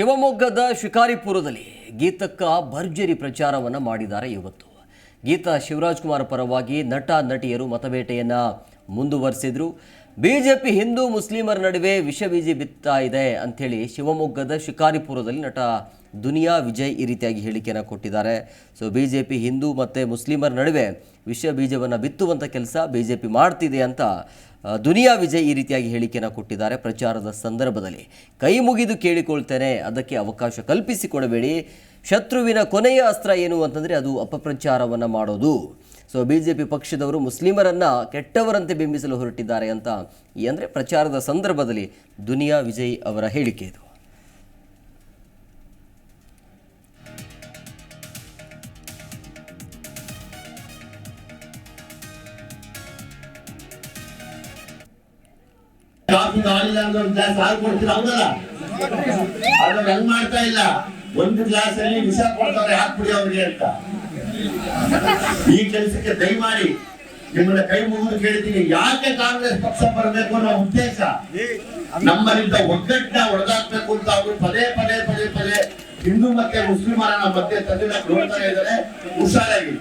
ಶಿವಮೊಗ್ಗದ ಶಿಕಾರಿಪುರದಲ್ಲಿ ಗೀತಕ್ಕ ಭರ್ಜರಿ ಪ್ರಚಾರವನ್ನು ಮಾಡಿದ್ದಾರೆ ಇವತ್ತು. ಗೀತಾ ಶಿವರಾಜ್ ಕುಮಾರ್ ಪರವಾಗಿ ನಟ, ನಟಿಯರು ಮತಬೇಟೆಯನ್ನ ಮುಂದುವರಿಸಿದ್ರು. ಬಿಜೆಪಿ ಹಿಂದೂ ಮುಸ್ಲಿಮರ ನಡುವೆ ವಿಷ ಬೀಜಿ ಬಿತ್ತಾ ಇದೆ ಅಂಥೇಳಿ ಶಿವಮೊಗ್ಗದ ಶಿಕಾರಿಪುರದಲ್ಲಿ ನಟ ದುನಿಯಾ ವಿಜಯ್ ಈ ರೀತಿಯಾಗಿ ಹೇಳಿಕೆಯನ್ನು ಕೊಟ್ಟಿದ್ದಾರೆ. So B J P Hindu ಮತ್ತು ಮುಸ್ಲಿಮರ ನಡುವೆ ವಿಷ ಬೀಜವನ್ನು ಬಿತ್ತುವಂಥ ಕೆಲಸ ಬಿ ಜೆ ಪಿ ಮಾಡ್ತಿದೆ ಅಂತ ದುನಿಯಾ ವಿಜಯ್ ಈ ರೀತಿಯಾಗಿ ಹೇಳಿಕೆಯನ್ನು ಕೊಟ್ಟಿದ್ದಾರೆ ಪ್ರಚಾರದ ಸಂದರ್ಭದಲ್ಲಿ. ಕೈ ಮುಗಿದು ಕೇಳಿಕೊಳ್ತೇನೆ, ಅದಕ್ಕೆ ಅವಕಾಶ ಕಲ್ಪಿಸಿಕೊಡಬೇಡಿ. ಶತ್ರುವಿನ ಕೊನೆಯ ಅಸ್ತ್ರ ಏನು ಅಂತಂದರೆ ಅದು ಅಪಪ್ರಚಾರವನ್ನು ಮಾಡೋದು. ಸೊ ಬಿ ಜೆ ಪಿ ಪಕ್ಷದವರು ಮುಸ್ಲಿಮರನ್ನು ಕೆಟ್ಟವರಂತೆ ಬಿಂಬಿಸಲು ಹೊರಟಿದ್ದಾರೆ ಅಂತ ಈ ಅಂದರೆ ಪ್ರಚಾರದ ಸಂದರ್ಭದಲ್ಲಿ ದುನಿಯಾ ವಿಜಯ್ ಅವರ ಹೇಳಿಕೆ ಇದು. ಮಾಡ್ತಾ ಇಲ್ಲ? ಒಂದು ಗ್ಲಾಸ್ ಅಲ್ಲಿ ವಿಷ ಕೊಡ್ತಾರೆ, ಹಾಕ್ಬಿಡಿ ಅವ್ರಿಗೆ ಅಂತ. ಈ ಕೆಲಸಕ್ಕೆ ದಯಮಾಡಿ ನಿಮ್ಮನ್ನ ಕೈ ಮುಗಿದು ಕೇಳ್ತೀನಿ. ಯಾಕೆ ಕಾಂಗ್ರೆಸ್ ಪಕ್ಷ ಬರಬೇಕು ಅನ್ನೋ ಉದ್ದೇಶ? ನಮ್ಮಲ್ಲಿದ್ದ ಒಗ್ಗಟ್ಟಿನ ಒಡೆದಾಕ್ಬೇಕು ಅಂತ ಅವರು ಪದೇ ಪದೇ ಪದೇ ಪದೇ ಹಿಂದೂ ಮತ್ತೆ ಮುಸ್ಲಿಮರ ಮಧ್ಯೆ ತಂದಿನ ನೋಡ್ತಾ ಇದ್ದಾರೆ. ಹುಷಾರಾಗಿ.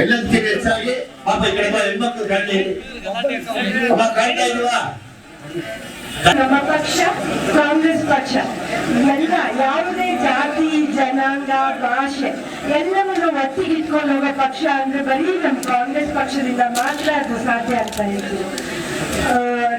ಎಲ್ಲದಕ್ಕಿಂತ ಹೆಚ್ಚಾಗಿ ಪಾಪ ಈ ಕಡೆ ಹೆಣ್ಮಕ್ಳು ಕಾಣ್ತಾ ಇದೆ. ಅಮ್ಮ ಕಾಣ್ತಾ ನಮ್ಮ ಪಕ್ಷ, ಕಾಂಗ್ರೆಸ್ ಪಕ್ಷ. ಎಲ್ಲ ಯಾವುದೇ ಜಾತಿ ಜನಾಂಗ, ಭಾಷೆ ಎಲ್ಲವನ್ನು ಒಟ್ಟಿಗೆ ಇಟ್ಕೊಂಡು ಹೋಗೋ ಪಕ್ಷ ಅಂದ್ರೆ ಬರೀ ನಮ್ಮ ಕಾಂಗ್ರೆಸ್ ಪಕ್ಷದಿಂದ ಮಾತ್ರ ಅದು ಸಾಧ್ಯ ಆಗ್ತಾ ಇತ್ತು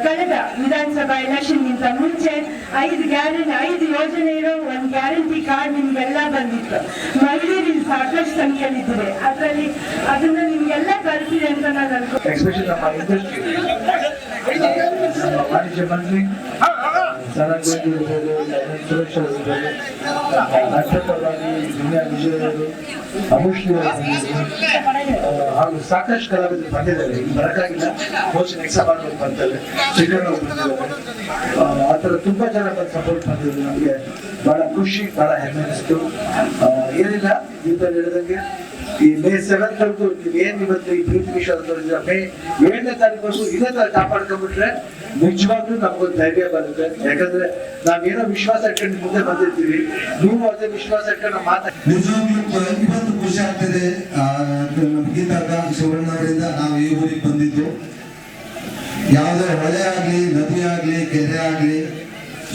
ಕಳೆದ ವಿಧಾನಸಭಾ ಎಲೆಕ್ಷನ್ಗಿಂತ ಮುಂಚೆ ಐದು ಗ್ಯಾರಂಟಿ, ಐದು ಯೋಜನೆ ಇರೋ ಒಂದು ಗ್ಯಾರಂಟಿ ಕಾರ್ಡ್ ನಿಮ್ಗೆಲ್ಲ ಬಂದಿತ್ತು. ಮಹಿಳೆಯರು ಸಾಕಷ್ಟು ಸಂಖ್ಯೆಯಲ್ಲಿದ್ದಾರೆ ಅದರಲ್ಲಿ ಅದನ್ನ ನಿಮ್ಗೆಲ್ಲ ತಲುಪಿದೆ ಅಂತ ನಾನು ಅನ್ಕೋ ನಮ್ಮ ಇಂಡಸ್ಟ್ರಿ ವಾಣಿಜ್ಯ ಮಂತ್ರಿ ಇರ್ಬೋದು ಇರ್ಬೋದು ದುನಿಯಾ ವಿಜಯ್ ಅವರು ಹಾಗೂ ಸಾಕಷ್ಟು ಕಲಾವಿದರು ಬಂದಿದ್ದಾರೆ ಇಲ್ಲಿ ಬರಕ್ಕಾಗಿಲ್ಲ ಕೋಚ್ ಬಂದಿದ್ದಾರೆ ಆ, ಥರ ತುಂಬಾ ಜನ ಬಂದು ಸಪೋರ್ಟ್ ಬಂದಿದ್ರು ನಮಗೆ ಬಹಳ ಖುಷಿ ಬಹಳ ಹೆಮ್ಮೆ ಅನಿಸ್ತು ಏನಿಲ್ಲ ಇಂತ ಹೇಳಿದಂಗೆ ಈ ಮೇ ಸೆವೆಂತ್ ವರೆಗೂ ಏನು ಇವತ್ತು ಈ ಪ್ರೀತಿ ವಿಷಯ ತೋರಿಸಿದ್ರೆ ಮೇ ಏಳನೇ ತಾರೀಕು ಇದೇ ತರ ಕಾಪಾಡ್ಕೊಂಡ್ಬಿಟ್ರೆ ನಿಜವಾಗ್ಲೂ ನಮ್ಗೆ ಧೈರ್ಯ ಬರುತ್ತೆ. ಯಾಕಂದ್ರೆ ನಾವೇನೋ ವಿಶ್ವಾಸ ಇಟ್ಕೊಂಡು ಮುಂದೆ ಬಂದಿರ್ತೀವಿ. ನೀವು ಅದೇ ವಿಶ್ವಾಸ ಇಟ್ಕೊಂಡು ಮಾತಾಡ್ತೀವಿ ಇವತ್ತು ಖುಷಿ ಆಗ್ತದೆ. ಗೀತಾಗ ಅವರಿಂದ ನಾವು ಈ ಊರಿಗೆ ಬಂದಿದ್ದು. ಯಾವುದೇ ಹೊಳೆ ಆಗ್ಲಿ, ನದಿ ಆಗ್ಲಿ, ಕೆರೆ ಆಗ್ಲಿ,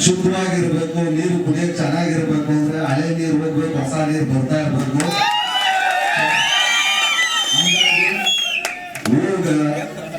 ಶುದ್ಧವಾಗಿರ್ಬೇಕು, ನೀರು ಕುಡಿಯೋಕೆ ಚೆನ್ನಾಗಿರ್ಬೇಕು ಅಂದ್ರೆ ಹಳೆ ನೀರು ಹೋಗ್ಬೇಕು, ಹೊಸ ನೀರು ಬರ್ತಾ ಇರ್ಬೇಕು.